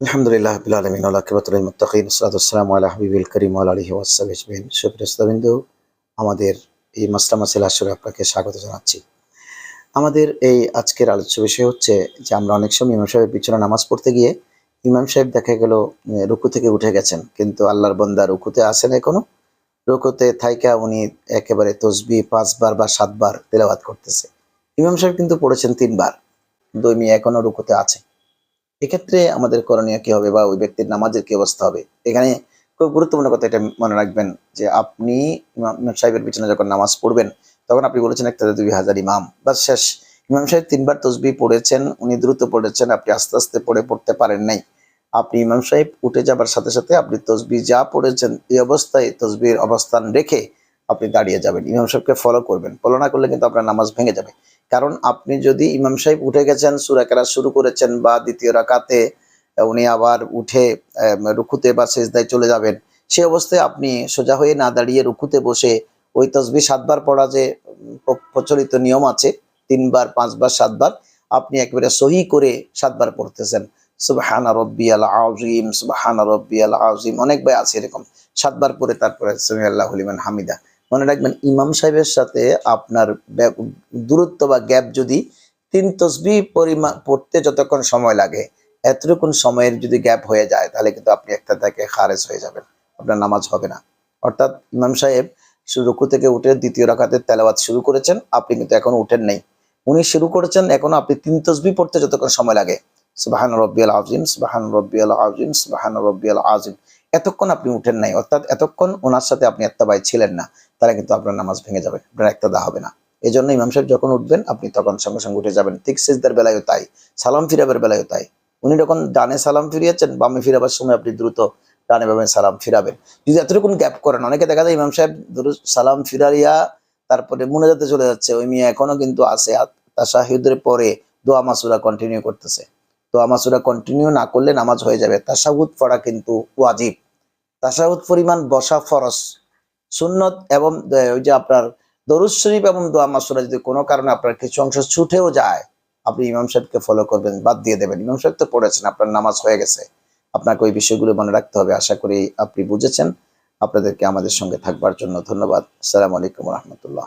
আলহামদুলিল্লাহ আবিল আলমিন আল্লাহবাতুল মুতাকিন সালাতাম আল্লাহ হাবিবুল করিম আলহি ওয়াসাবিন সুফিরস্তাবিন্দু আমাদের এই মাসলা মাসিল আসরে আপনাকে স্বাগত জানাচ্ছি। আমাদের এই আজকের আলোচ্য বিষয় হচ্ছে যে আমরা অনেক সময় ইমাম সাহেবের পিছনে নামাজ পড়তে গিয়ে ইমাম সাহেব দেখা গেল রুকু থেকে উঠে গেছেন। কিন্তু আল্লাহর বন্দা রুকুতে আসেন এখনও। রুকুতে থাইকা উনি একেবারে তসবি পাঁচবার বা সাতবার তেলাওয়াত করতেছে। ইমাম সাহেব কিন্তু পড়েছেন তিনবার, কিন্তু ওই মেয়ে এখনও রুকুতে আছে এক্ষেত্রে আমাদের করণীয় কি হবে বা ওই ব্যক্তির নামাজের কি অবস্থা হবে? এখানে খুব গুরুত্বপূর্ণ কথা এটা মনে রাখবেন যে আপনি ইমাম সাহেবের পিছনে যখন নামাজ পড়বেন, তখন আপনি বলেছেন একটা দুই হাজার ইমাম। বা শেষ। ইমাম সাহেব তিনবার তসবি পড়েছেন, উনি দ্রুত পড়েছেন, আপনি আস্তে আস্তে পড়ে পড়তে পারেন নাই। আপনি ইমাম সাহেব উঠে যাবার সাথে সাথে আপনি তসবি যা পড়েছেন, এই অবস্থায় তসবির অবস্থান রেখে আপনি দাঁড়িয়ে যাবেন। ইমাম সাহেবকে ফলো করবেন। ফলো না করলে কিন্তু আপনার নামাজ ভেঙে যাবে। কারণ আপনি যদি ইমাম সাহেব উঠে গেছেন, সুরা কেরা শুরু করেছেন বা দ্বিতীয় রাকাতে, উনি আবার উঠে রুকুতে বা সেজদায় চলে যাবেন, সে অবস্থায় আপনি সোজা হয়ে না দাঁড়িয়ে রুকুতে বসে ওই তসবি সাতবার পড়া যে প্রচলিত নিয়ম আছে, তিনবার, পাঁচবার, সাতবার, আপনি একেবারে সহি করে সাতবার পড়তেছেন। সুবহানা রব্বি আল আজিম সুবহানা রব্বি আল আজিম অনেক ভাই আছে এরকম, সাতবার পরে তারপরে সামি আল্লাহ হলিমান হামিদা। মনে রাখবেন, ইমাম সাহেবের সাথে আপনার দূরত্ব বা গ্যাপ যদি তিন তসবি পরিমাণ পড়তে যতক্ষণ সময় লাগে, এতটুকুন সময়ের যদি গ্যাপ হয়ে যায়, তাহলে কিন্তু আপনি একটা থেকে খারেজ হয়ে যাবেন, আপনার নামাজ হবে না। অর্থাৎ ইমাম সাহেব রুকু থেকে উঠে দ্বিতীয় রাকাতের তেলাওয়াত শুরু করেছেন, আপনি কিন্তু এখন উঠেন নাই। উনি শুরু করেছেন, এখনও আপনি তিন তসবি পড়তে যতক্ষণ সময় লাগে। সুবাহান রব্বিয়াল আজিম সুবাহান রব্বিয়াল আজিম সুবাহান রব্বিয়াল আজিম এতক্ষণ আপনি উঠেন নাই, অর্থাৎ এতক্ষণ ওনার সাথে আপনি এত্তাবাই ছিলেন না তাহলে কিন্তু আপনার নামাজ ভেঙে যাবে, আপনার একতাদা হবে না। এই জন্য ইমাম সাহেব যখন উঠবেন, আপনি তখন সঙ্গে সঙ্গে উঠে যাবেন। ঠিক সিজদার বেলায়ও তাই, সালাম ফিরাবের বেলায়ও তাই। উনি যখন ডানে সালাম ফিরিয়েছেন, বামে ফিরাবার সময় আপনি দ্রুত ডানে বামে সালাম ফিরাবেন। যদি এতটুকুন গ্যাপ করেন, অনেকে দেখা যায় ইমাম সাহেব সালাম ফিরাইয়া তারপরে মুনাজাতে চলে যাচ্ছে, ওই মেয়ে এখনও কিন্তু আছে তাশাহুদের পরে দোয়া মাসুরা কন্টিনিউ করতেছে। দোয়া মাসুরা কন্টিনিউ না করলে নামাজ হয়ে যাবে, তাশাহুদ পড়া কিন্তু ওয়াজিব। তাশাহুদ পরিমাণ বসা ফরস সুন্নত এবং ওই যে আপনার দরুজ শরীফ এবং দোয়া মাসুরা যদি কোনো কারণে আপনার কিছু অংশ ছুটেও যায়, আপনি ইমাম সাহেবকে ফলো করবেন, বাদ দিয়ে দেবেন। ইমাম সাহেব তো পড়েছেন, আপনার নামাজ হয়ে গেছে। আপনাকে ওই বিষয়গুলো মনে রাখতে হবে। আশা করি আপনি বুঝেছেন। আপনাদেরকে আমাদের সঙ্গে থাকবার জন্য ধন্যবাদ। সালাম আলাইকুম রহমতুল্লাহ।